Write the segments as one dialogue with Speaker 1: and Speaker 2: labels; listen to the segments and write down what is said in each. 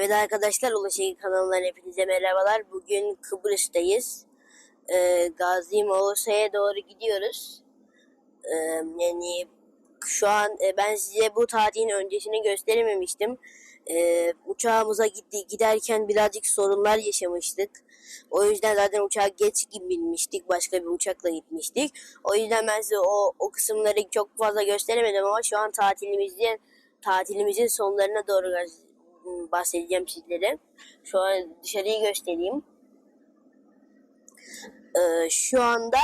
Speaker 1: Evet arkadaşlar Ulaşehir kanalından hepinize merhabalar. Bugün Kıbrıs'tayız. Ee, Gazi Mausa'ya doğru gidiyoruz. Ee, yani şu an e, ben size bu tatilin öncesini gösterememiştim. Ee, uçağımıza gitti, giderken birazcık sorunlar yaşamıştık. O yüzden zaten uçağa geç binmiştik. Başka bir uçakla gitmiştik. O yüzden ben size o, o kısımları çok fazla gösteremedim ama şu an tatilimizde tatilimizin sonlarına doğru bahsedeceğim sizlere. Şu an dışarıyı göstereyim. Ee, şu anda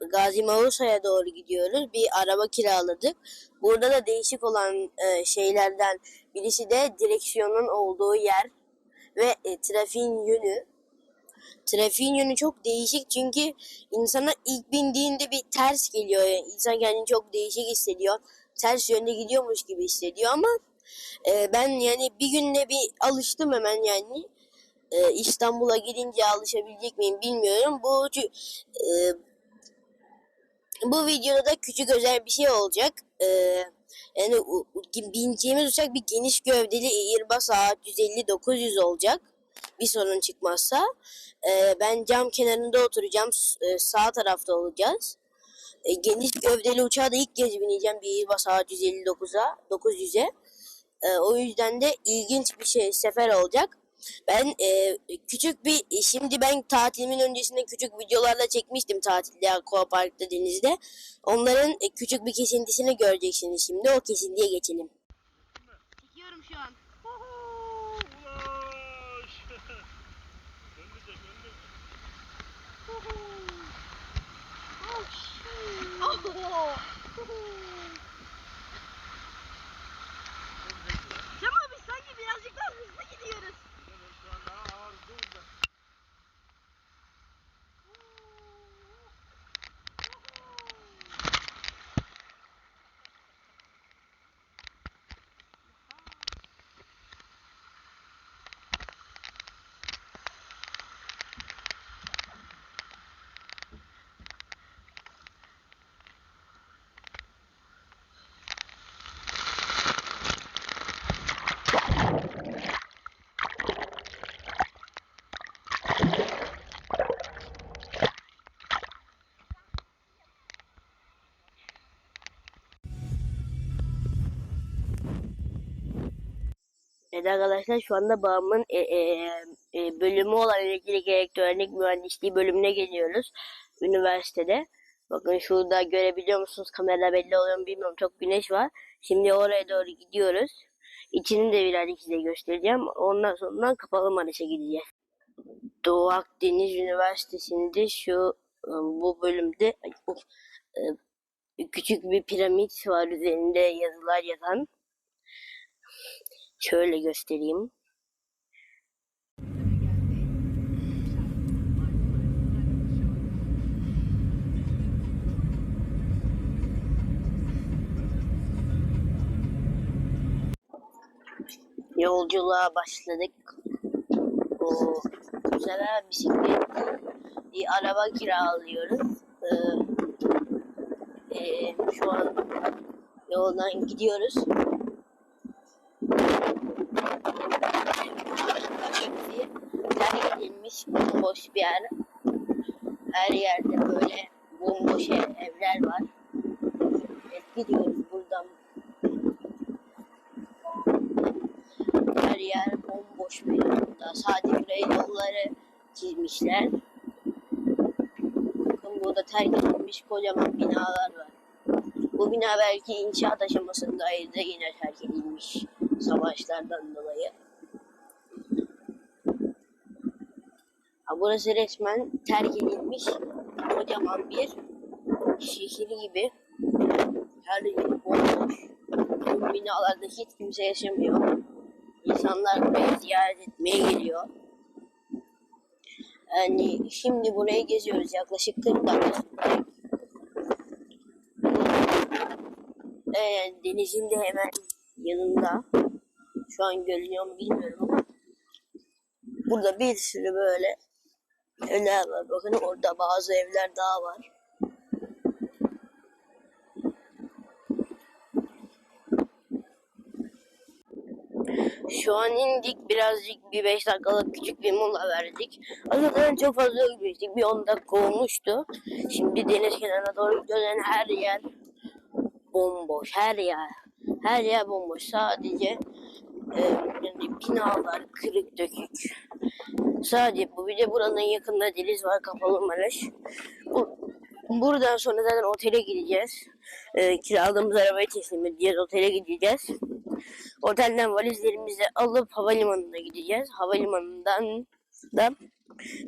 Speaker 1: Gazi Mausa'ya doğru gidiyoruz. Bir araba kiraladık. Burada da değişik olan e, şeylerden birisi de direksiyonun olduğu yer ve e, trafiğin yönü. Trafiğin yönü çok değişik çünkü insana ilk bindiğinde bir ters geliyor. Yani insan kendini çok değişik hissediyor. Ters yönde gidiyormuş gibi hissediyor ama e, ben yani bir günde bir alıştım hemen yani. E, İstanbul'a gidince alışabilecek miyim bilmiyorum. Bu e, bu videoda da küçük özel bir şey olacak. Ee, yani bineceğimiz uçak bir geniş gövdeli Airbus A350-900 olacak. Bir sorun çıkmazsa. Ee, ben cam kenarında oturacağım. E, sağ tarafta olacağız. E, geniş gövdeli uçağa da ilk kez bineceğim bir Airbus A359'a, 900'e. E, o yüzden de ilginç bir şey, sefer olacak. Ben e, küçük bir, şimdi ben tatilimin öncesinde küçük videolarla çekmiştim tatilde Aquapark'ta denizde. Onların e, küçük bir kesintisini göreceksiniz şimdi. O kesintiye geçelim. Çekiyorum şu an.
Speaker 2: Ulaş! Döndürecek, döndürecek.
Speaker 1: Tamam biz sanki birazcık daha hızlı gidiyoruz.
Speaker 2: Evet, şu an daha ağır değil de.
Speaker 1: Evet arkadaşlar şu anda babamın e, e, e, bölümü olan elektrik elektronik mühendisliği bölümüne geliyoruz. Üniversitede. Bakın şurada görebiliyor musunuz? Kamera belli oluyor mu bilmiyorum. Çok güneş var. Şimdi oraya doğru gidiyoruz. İçini de birazcık size göstereceğim. Ondan sonra kapalı Maraş'a gideceğiz. Doğu Akdeniz Üniversitesi'nde şu e, bu bölümde e, küçük bir piramit var üzerinde yazılar yazan. Şöyle göstereyim. Yolculuğa başladık. Bu sefer bisiklet bir araba kiralıyoruz. Ee, e, şu an yoldan gidiyoruz. Şimdi terk edilmiş bomboş bir yer. Her yerde böyle bomboş ev, evler var. Evet, gidiyoruz buradan. Her yer bomboş bir yolda. Sadece buraya yolları çizmişler. Bakın burada terk edilmiş kocaman binalar var. Bu bina belki inşaat aşamasındaydı yine terk edilmiş savaşlardan dolayı. Burası resmen terk edilmiş kocaman bir şehir gibi. Her yer bomboş. Bu binalarda hiç kimse yaşamıyor. İnsanlar buraya ziyaret etmeye geliyor. Yani şimdi burayı geziyoruz yaklaşık 40 dakika. Ee, denizin de hemen yanında. Şu an görünüyor mu bilmiyorum ama burada bir sürü böyle evler var. Bakın orada bazı evler daha var. Şu an indik birazcık bir 5 dakikalık küçük bir mola verdik. Aslında çok fazla ölmemiştik. Bir 10 dakika olmuştu. Şimdi deniz kenarına doğru gidiyoruz. Her yer bomboş. Her yer. Her yer bomboş. Sadece e, binalar kırık dökük. Sadece bu. Bir de buranın yakında deniz var. Kapalı Maraş. Bu, buradan sonra zaten otele gideceğiz. E, kiraladığımız arabayı teslim edeceğiz. Otele gideceğiz. Otelden valizlerimizi alıp havalimanına gideceğiz. Havalimanından da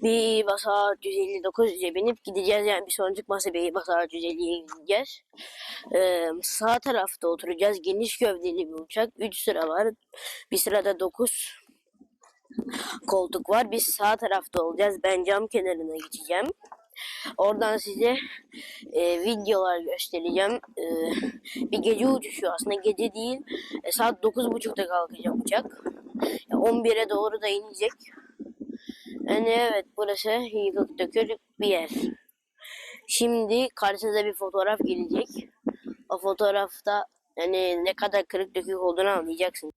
Speaker 1: bir basa 159'a binip gideceğiz. Yani bir sonraki bir basa 150'ye gideceğiz. Ee, sağ tarafta oturacağız. Geniş gövdeli bir uçak. 3 sıra var. Bir sırada 9 koltuk var. Biz sağ tarafta olacağız. Ben cam kenarına geçeceğim. Oradan size e, videolar göstereceğim. E, bir gece uçuşu aslında gece değil. E, saat 9.30'da kalkacak uçak. E, 11'e doğru da inecek. Yani evet burası yıkık dökülük bir yer. Şimdi karşınıza bir fotoğraf gelecek. O fotoğrafta yani ne kadar kırık dökük olduğunu anlayacaksın.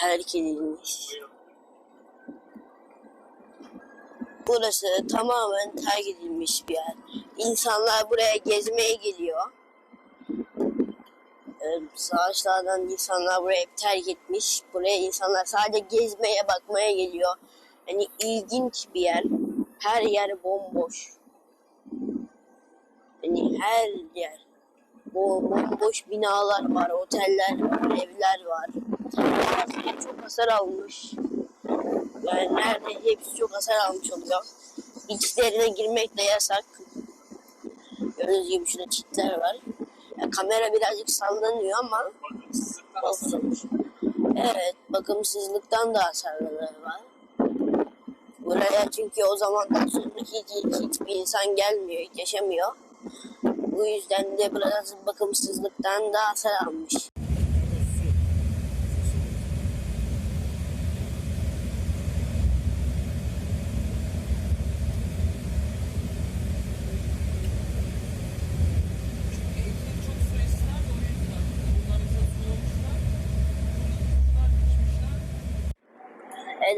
Speaker 1: Terk edilmiş. Burası tamamen terk edilmiş bir yer. İnsanlar buraya gezmeye geliyor. Ee, Savaşlardan insanlar buraya hep terk etmiş. Buraya insanlar sadece gezmeye bakmaya geliyor. Yani ilginç bir yer. Her yer bomboş. Yani her yer. Bu bomboş binalar var, oteller var, evler var. Bazıları çok hasar almış. Yani nerede hepsi çok hasar almış oluyor. İçlerine girmek de yasak. Gördüğünüz gibi şurada çitler var. Ya kamera birazcık sallanıyor ama olsun. Evet, bakımsızlıktan da hasarları var. Buraya çünkü o zamandan sonra hiç, hiç, hiçbir insan gelmiyor, yaşamıyor. Bu yüzden de biraz bakımsızlıktan da hasar almış.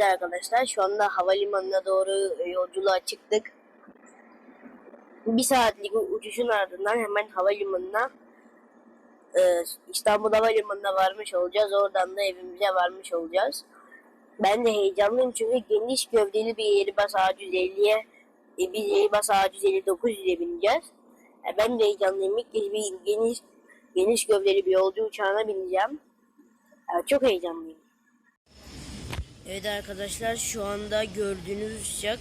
Speaker 1: Evet arkadaşlar şu anda havalimanına doğru yolculuğa çıktık. Bir saatlik uçuşun ardından hemen havalimanına e, İstanbul Havalimanı'na varmış olacağız. Oradan da evimize varmış olacağız. Ben de heyecanlıyım çünkü geniş gövdeli bir Airbus A150'ye e, biz Airbus A150-900'e bineceğiz. E, ben de heyecanlıyım. İlk kez bir geniş, geniş gövdeli bir yolcu uçağına bineceğim. E, çok heyecanlıyım. Evet arkadaşlar şu anda gördüğünüz uçak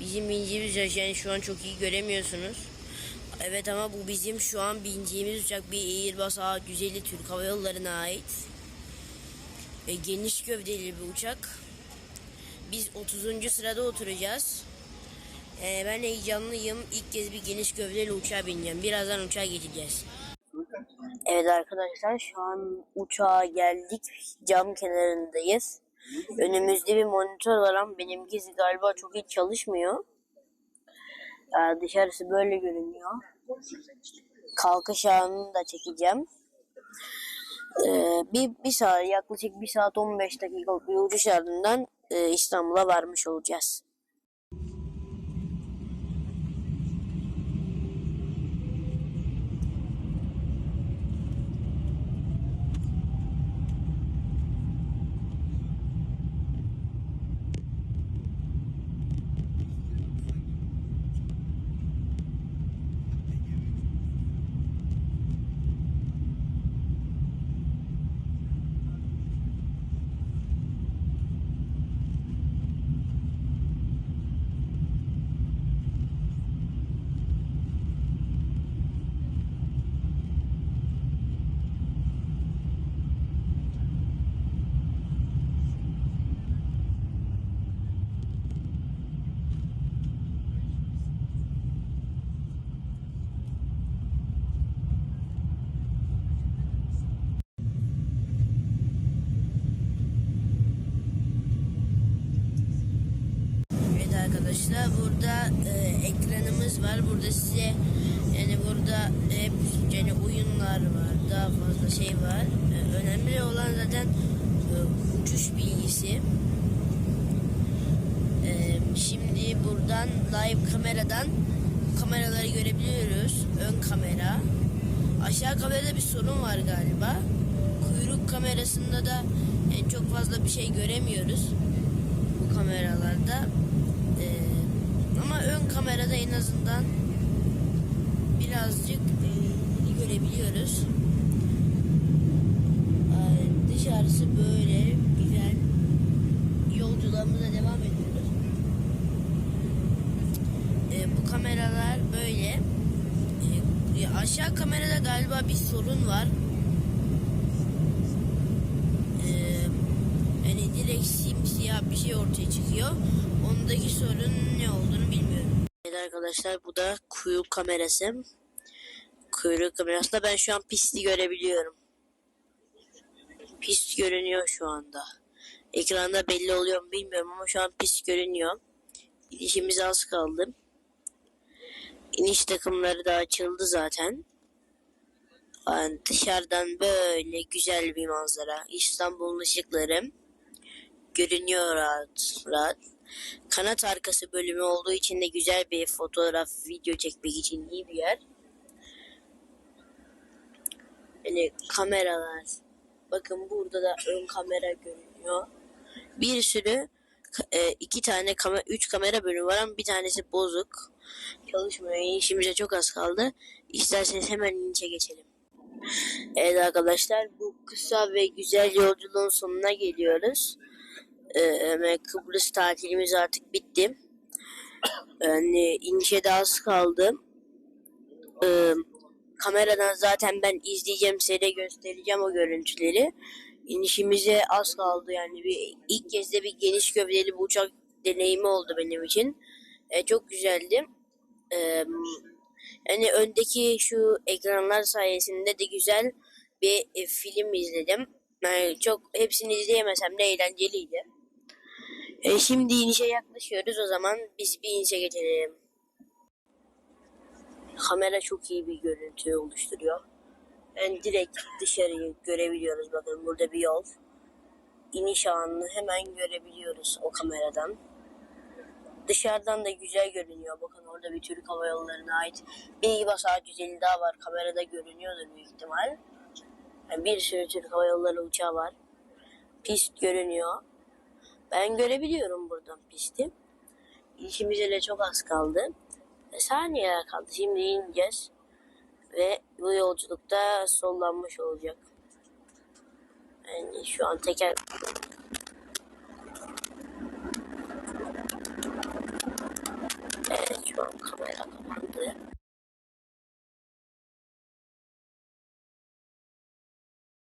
Speaker 1: bizim bindiğimiz uçak yani şu an çok iyi göremiyorsunuz. Evet ama bu bizim şu an bindiğimiz uçak bir Airbus A150 Türk Hava Yolları'na ait. Ve geniş gövdeli bir uçak. Biz 30. sırada oturacağız. Ee, ben heyecanlıyım. İlk kez bir geniş gövdeli uçağa bineceğim. Birazdan uçağa geçeceğiz. Evet arkadaşlar şu an uçağa geldik. Cam kenarındayız. Önümüzde bir monitör var ama benimkisi galiba çok iyi çalışmıyor. Ee, dışarısı böyle görünüyor. Kalkış anını da çekeceğim. Ee, bir, bir saat yaklaşık bir saat 15 dakikalık bir uçuş ardından e, İstanbul'a varmış olacağız. Arkadaşlar burada e, ekranımız var. Burada size yani burada hep yani oyunlar var. Daha fazla şey var. E, önemli olan zaten e, uçuş bilgisi. E, şimdi buradan live kameradan kameraları görebiliyoruz. Ön kamera. Aşağı kamerada bir sorun var galiba. Kuyruk kamerasında da yani çok fazla bir şey göremiyoruz bu kameralarda. Ama ön kamerada en azından birazcık e, görebiliyoruz. Ee, dışarısı böyle güzel. Yolculuğumuza devam ediyoruz. Ee, bu kameralar böyle. Ee, aşağı kamerada galiba bir sorun var. Ee, yani direkt simsiyah bir şey ortaya çıkıyor. Ondaki sorun ne olduğunu bilmiyorum. Evet arkadaşlar bu da kuyruk kamerası. Kuyruk kamerasında ben şu an pisti görebiliyorum. Pist görünüyor şu anda. Ekranda belli oluyor mu bilmiyorum ama şu an pist görünüyor. İnişimiz az kaldı. İniş takımları da açıldı zaten. Yani dışarıdan böyle güzel bir manzara. İstanbul'un ışıkları görünüyor rahat rahat. Kanat arkası bölümü olduğu için de güzel bir fotoğraf, video çekmek için iyi bir yer. Yani kameralar. Bakın burada da ön kamera görünüyor. Bir sürü e, iki tane kamera, üç kamera bölümü var ama bir tanesi bozuk. Çalışmıyor. İşimize çok az kaldı. İsterseniz hemen inişe geçelim. Evet arkadaşlar bu kısa ve güzel yolculuğun sonuna geliyoruz. Ve Kıbrıs tatilimiz artık bitti. Yani inişe de az kaldı. Ee, kameradan zaten ben izleyeceğim size göstereceğim o görüntüleri. İnişimize az kaldı yani bir ilk kez de bir geniş gövdeli bir uçak deneyimi oldu benim için. Ee, çok güzeldi. Ee, yani öndeki şu ekranlar sayesinde de güzel bir e, film izledim. Yani çok hepsini izleyemesem de eğlenceliydi. E, şimdi inişe yaklaşıyoruz o zaman biz bir inişe geçelim. Kamera çok iyi bir görüntü oluşturuyor. Yani direkt dışarıyı görebiliyoruz. Bakın burada bir yol. İniş anını hemen görebiliyoruz o kameradan. Dışarıdan da güzel görünüyor. Bakın orada bir Türk Hava Yolları'na ait bir basa 150 daha var. Kamerada görünüyordur büyük ihtimal. Yani bir sürü Türk Hava Yolları uçağı var. Pist görünüyor. Ben görebiliyorum buradan pisti. İşimize de çok az kaldı. E, saniyeler kaldı. Şimdi ineceğiz. Ve bu yolculukta sollanmış olacak. Yani şu an teker Evet şu an kamera kapandı.